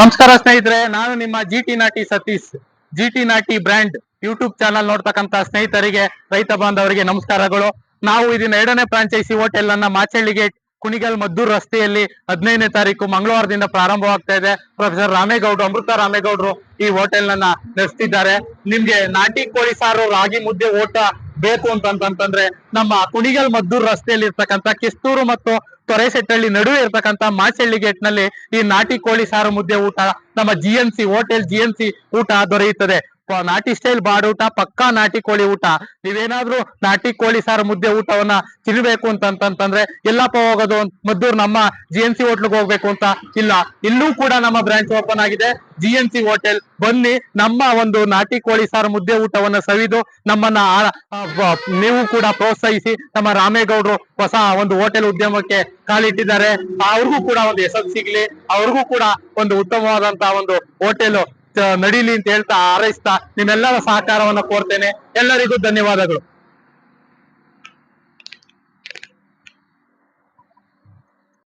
ನಮಸ್ಕಾರ ಸ್ನೇಹಿತರೆ, ನಾನು ನಿಮ್ಮ G T Naati Satish. G T Naati brand YouTube channel ನೋಡ್ತಕ್ಕಂತ ಸ್ನೇಹಿತರಿಗೆ, ರೈತ ಬಾಂಧವರಿಗೆ ನಮಸ್ಕಾರಗಳು. ನಾವು ಇದನ್ನ ಎರಡನೇ ಫ್ರಾಂಚೈಸಿ ಹೋಟೆಲ್ ಅನ್ನ ಮಾಚಳ್ಳಿ ಗೇಟ್ ಕುಣಿಗಲ್ ಮದ್ದೂರ್ ರಸ್ತೆಯಲ್ಲಿ ಹದಿನೈದನೇ ತಾರೀಕು ಮಂಗಳವಾರದಿಂದ ಪ್ರಾರಂಭವಾಗ್ತಾ ಇದೆ. ಪ್ರೊಫೆಸರ್ ರಾಮೇಗೌಡರು, ಅಮೃತ ರಾಮೇಗೌಡರು ಈ ಹೋಟೆಲ್ ನನ್ನ ನಡೆಸ್ತಿದ್ದಾರೆ. ನಿಮ್ಗೆ ನಾಟಿ ಕೋಳಿ ಸಾರು ರಾಗಿ ಮುದ್ದೆ ಊಟ ಬೇಕು ಅಂತಂತಂದ್ರೆ ನಮ್ಮ ಕುಣಿಗಲ್ ಮದ್ದೂರ್ ರಸ್ತೆಯಲ್ಲಿ ಇರ್ತಕ್ಕಂಥ ಕಿಸ್ತೂರು ಮತ್ತು ತೊರೆಸೆಟ್ಟಳ್ಳಿ ನಡುವೆ ಇರ್ತಕ್ಕಂಥ ಮಾಚಳ್ಳಿ ಗೇಟ್ನಲ್ಲಿ ಈ ನಾಟಿ ಕೋಳಿ ಸಾರು ಮುದ್ದೆ ಊಟ, ನಮ್ಮ G N C hotel G N C ಊಟ ದೊರೆಯುತ್ತದೆ. ನಾಟಿ ಸ್ಟೈಲ್ ಬಾಡೂಟ ಪಕ್ಕಾ ನಾಟಿ ಕೋಳಿ ಊಟ. ನೀವೇನಾದ್ರೂ ನಾಟಿ ಕೋಳಿ ಸಾರು ಮುದ್ದೆ ಊಟವನ್ನ ತಿನ್ಬೇಕು ಅಂತಂತಂದ್ರೆ ಎಲ್ಲಪ್ಪ ಹೋಗೋದು ಮದ್ದೂರ್ ನಮ್ಮ ಜಿ ಎನ್ ಸಿ ಹೋಟ್ಲಿಗೆ ಹೋಗ್ಬೇಕು ಅಂತ ಇಲ್ಲ. ಇಲ್ಲೂ ಕೂಡ ನಮ್ಮ ಬ್ರಾಂಚ್ ಓಪನ್ ಆಗಿದೆ. ಜಿ ಎನ್ ಸಿ ಹೋಟೆಲ್ ಬನ್ನಿ, ನಮ್ಮ ಒಂದು ನಾಟಿ ಕೋಳಿ ಸಾರು ಮುದ್ದೆ ಊಟವನ್ನ ಸವಿದು ನಮ್ಮನ್ನ ನೀವು ಕೂಡ ಪ್ರೋತ್ಸಾಹಿಸಿ ನಮ್ಮ ರಾಮೇಗೌಡರು ಹೊಸ ಒಂದು ಹೋಟೆಲ್ ಉದ್ಯಮಕ್ಕೆ ಕಾಲಿಟ್ಟಿದ್ದಾರೆ. ಅವ್ರಿಗೂ ಕೂಡ ಒಂದು ಯಶಸ್ಸು ಸಿಗ್ಲಿ. ಅವ್ರಿಗೂ ಕೂಡ ಒಂದು ಉತ್ತಮವಾದಂತಹ ಒಂದು ಹೋಟೆಲ್ ನಡೀಲಿ ಅಂತ ಹೇಳ್ತಾ ಹಾರೈಸ್ತಾ ನಿಮ್ಮೆಲ್ಲರ ಸಹಕಾರವನ್ನ ಕೋರ್ತೇನೆ. ಎಲ್ಲರಿಗೂ ಧನ್ಯವಾದಗಳು.